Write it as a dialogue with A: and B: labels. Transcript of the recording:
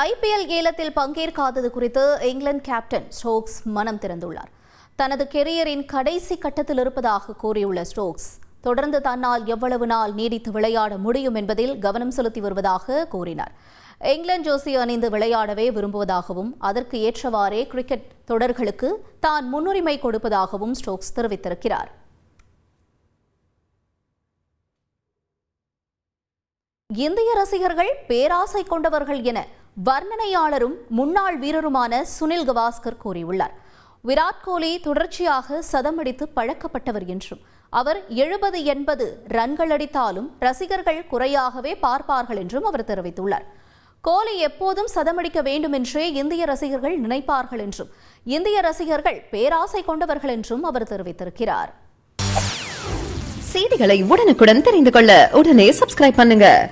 A: IPL ஏலத்தில் பங்கேற்காதது குறித்து England captain Stokes மனம் திறந்துள்ளார். தனது கெரியரின் கடைசி கட்டத்தில் இருப்பதாக கூறியுள்ள ஸ்டோக்ஸ் தொடர்ந்து தன்னால் எவ்வளவு நாள் நீடித்து விளையாட முடியும் என்பதில் கவனம் செலுத்தி வருவதாக கூறினார். இங்கிலாந்து ஜோசி அணிந்து விளையாடவே விரும்புவதாகவும் அதற்கு ஏற்றவாறே கிரிக்கெட் தொடர்களுக்கு தான் முன்னுரிமை கொடுப்பதாகவும் ஸ்டோக்ஸ் தெரிவித்திருக்கிறார். இந்திய ரசிகர்கள் பேராசை கொண்டவர்கள் என வர்ணனையாளரும் முன்னாள் வீரருமான சுனில் கவாஸ்கர் கூறியுள்ளார். விராட் கோலி தொடர்ச்சியாக சதமடித்து பழக்கப்பட்டவர் என்றும் அவர் எழுபது எண்பது ரன்கள் அடித்தாலும் ரசிகர்கள் குறையாகவே பார்ப்பார்கள் என்றும் அவர் தெரிவித்துள்ளார். கோலி எப்போதும் சதமடிக்க வேண்டும் என்றே இந்திய ரசிகர்கள் நினைப்பார்கள் என்றும் இந்திய ரசிகர்கள் பேராசை கொண்டவர்கள் என்றும் அவர் தெரிவித்திருக்கிறார்.
B: செய்திகளை உடனுக்குடன் தெரிந்து கொள்ள உடனே சப்ஸ்கிரைப் பண்ணுங்க.